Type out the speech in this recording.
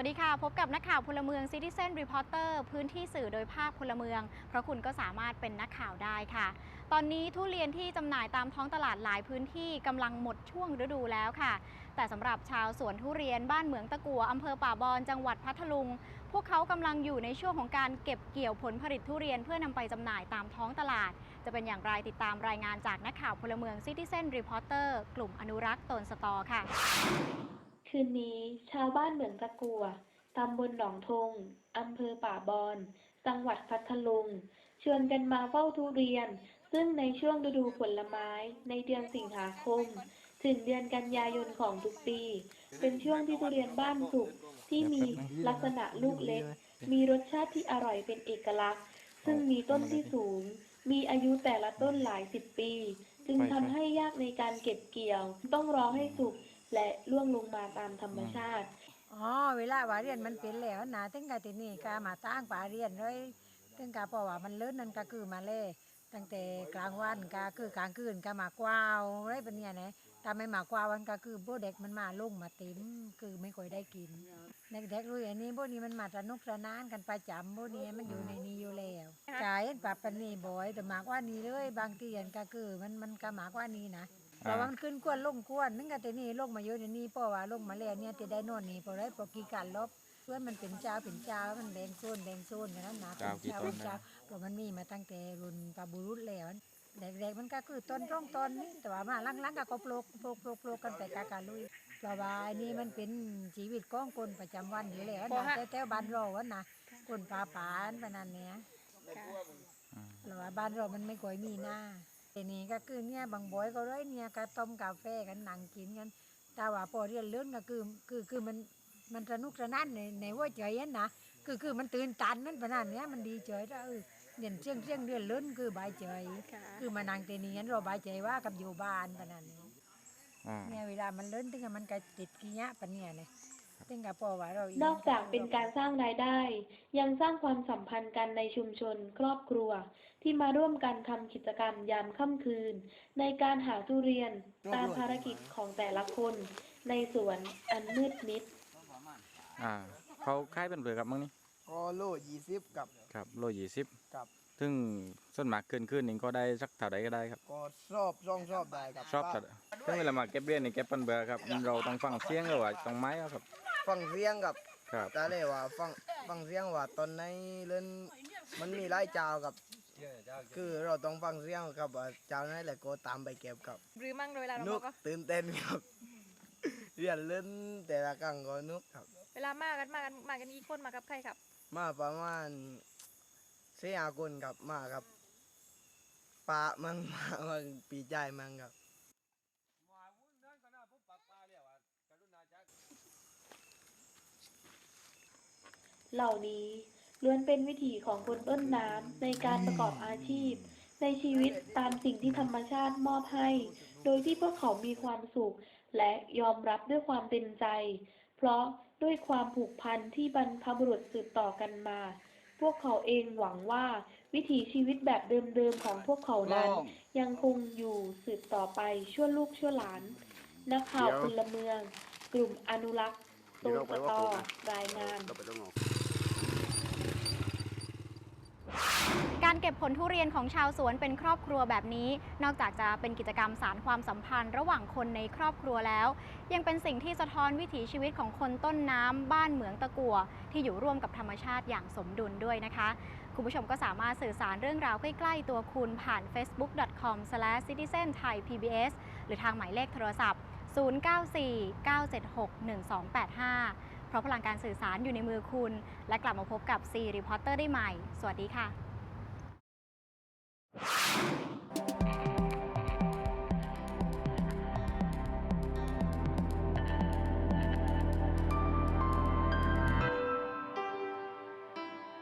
วัสดีค่ะ พบกับนักข่าวพลเมือง Citizen Reporter พื้นที่สื่อโดยภาคพลเมือง เพราะคุณก็สามารถเป็นนักข่าวได้ค่ะ ตอนนี้ทุเรียนที่จำหน่ายตามท้องตลาดหลายพื้นที่กำลังหมดช่วงฤดูแล้วค่ะ แต่สำหรับชาวสวนทุเรียนบ้านเหมืองตะกัวอำเภอป่าบอนจังหวัดพัทลุง พวกเขากำลังอยู่ในช่วงของการเก็บเกี่ยวผลผลิตทุเรียนเพื่อนำไปจำหน่ายตามท้องตลาด จะเป็นอย่างไรติดตามรายงานจากนักข่าวพลเมือง Citizen Reporter กลุ่มอนุรักษ์ตนสตอค่ะ คืนนี้ชาวบ้านเหมืองตะกัวตำบลหนองทงอำเภอป่าบอน จังหวัดพัทลุง ชวนกันมาเฝ้าทุเรียน ซึ่งในช่วงฤดูผลไม้ในเดือนสิงหาคม ถึงเดือนกันยายนของทุกปี เป็นช่วงที่ทุเรียนบ้านสุกที่มีลักษณะลูกเล็ก มีรสชาติที่อร่อยเป็นเอกลักษณ์ ซึ่งมีต้นที่สูง มีอายุแต่ละต้นหลายสิบปี จึงทำให้ยากในการเก็บเกี่ยว ต้องรอให้สุก และล่วงลงมาตามธรรมชาติ อ๋อ เวลาว่าเรียนมันเป็นแล้วนะถึงกะทีนี่ก็มาตั้งป่าเรียนเลยถึงกะเพราะว่ามันเลิศนั่นก็คือมาเล่ตั้งแต่กลางวันก็คือกลางคืนก็มากวาวอะไรเป็นเนี่ยนะถ้าไม่มากวาวมันก็คือพวกเด็กมันมาลุ่งมาติ้มคือไม่ค่อยได้กินเด็กๆรู้อย่างนี้พวกนี้มันมาสนุกสนานกันประจำพวกนี้มันอยู่ในนี้อยู่แล้วกายปรับปันนี่บ่อยแต่มากกว่านี้เลย บางทีอันก็คือมันมันก็มากกว่านี้นะ เพราะว่ามันขึ้นกวนลงกวนนึงกันแต่นี่ลงมาเยอะเดี๋ยวนี้เพราะว่าลงมาแล้วเนี่ยจะได้โน่นนี่เพราะไรเพราะกี่การลบเพื่อนมันเป็นเจ้าเป็นเจ้ามันแดงโซนแดงโซนกันนั้นนะเป็นเจ้ากี่เจ้าต้เป็นนนะเจ้าเพราะมันมีมาตั้งแต่รุ่นปาบุรุษแล้วเด็กๆมันก็คือต้นร่องต้นนี่แต่ว่ามาหลังๆก็ก็โปลกโปลกโปลกโปลกกันไปกากาลุยเพราะว่าอันนี้มันเป็นชีวิตของคนประจำวันอยู่แล้วนะแต่แต่บ้านเราวันนะคนป่าป่านปานนั้นเนี่ยหรือว่าบ้านเรามันไม่ค่อยมีหน้าที นี้ก็คือเนี่ยบางบ่อยก็เลยเนี่ยก็ต้มกาแฟกันนั่งกินกันแต่ว่าพอเรียนเรื่องก็คือคือคือมันมันสนุกสนานในในหัว่าใจนั่นนะคือคือมันตื่นตันนั่นปะนั่นเนี่ยมันดีใจแล้วเออเรียนเชียงเชียงเรียนเลื่นคือบายใจคือมานั่งทีนี้งั้นเราบายใจว่ากับอยู่บ้านปะนั่นเนี่ยอ่าเนี่ยเวลามันเลื่นถึงกับมันก็ติดกี้ยะปะเนี่ยเนี่ย ถึงกับพอว่าเรานอกจากเป็นการสร้างรายได้ ยังสร้างความสัมพันธ์กันในชุมชน ครอบครัว ที่มาร่วมกันทำกิจกรรมยามค่ำคืน ในการหาทุเรียนตามภารกิจของแต่ละคน ในสวนอันมืดมิดอ่าเขาขายเป็นเปลือกครับมั้งนี่ก็โลยี่สิบกับ ครับ โลยี่สิบกับ ซึ่งส่วนมากขึ้นขึ้นนึงก็ได้สักเท่าใดก็ได้ครับ ก็ชอบช่องชอบได้ครับ ชอบเท่าใดซึ่งเวลามาเก็บเรียนนี่เก็บเป็นเบอร์ครับ เราต้องฟังเสียงหรือว่าต้องไม้ครับ ฟังเสียงกับครับตาเลยว่าฟังฟังเสียงว่าตอนในเล่นมันมีหลายเจ้ากับ คือเราต้องฟังเสียงกับว่าเจ้าไหนแหละก็ตามไปเก็บกับหรือมั่งเวลาเรานุบอกก็ตื่นเต้นครับ เรียนเล่นแต่ละครั้งก็นุกครับ เวลามากันมากันมากันอีกคนมากับใครครับ มาประมาณสี่ห้าคนครับมาครับปะมังมามังปีใจมังครับ เหล่านี้ล้วนเป็นวิถีของคนต้นน้ำในการประกอบอาชีพ ในชีวิตตามสิ่งที่ธรรมชาติมอบให้ โดยที่พวกเขามีความสุข และยอมรับด้วยความเต็มใจ เพราะด้วยความผูกพันที่บรรพบุรุษสืบต่อกันมา พวกเขาเองหวังว่าวิถีชีวิตแบบเดิมๆของพวกเขานั้น ยังคงอยู่สืบต่อไปชั่วลูกชั่วหลาน นักข่าวพลเมือง กลุ่มอนุรักษ์ตูนสตอรายงาน เก็บผลทุเรียนของชาวสวนเป็นครอบครัวแบบนี้ นอกจากจะเป็นกิจกรรมสารความสัมพันธ์ ระหว่างคนในครอบครัวแล้ว ยังเป็นสิ่งที่สะท้อนวิถีชีวิตของคนต้นน้ำบ้านเหมืองตะกัว ที่อยู่ร่วมกับธรรมชาติอย่างสมดุลด้วยนะคะ คุณผู้ชมก็สามารถสื่อสารเรื่องราวใกล้ ๆ ตัวคุณผ่าน facebook.com/citizenthaipbs หรือทางหมายเลขโทรศัพท์ 094-976-1285 เพราะพลังการสื่อสารอยู่ในมือคุณ และกลับมาพบกับ C Reporter ได้ใหม่ สวัสดีค่ะ you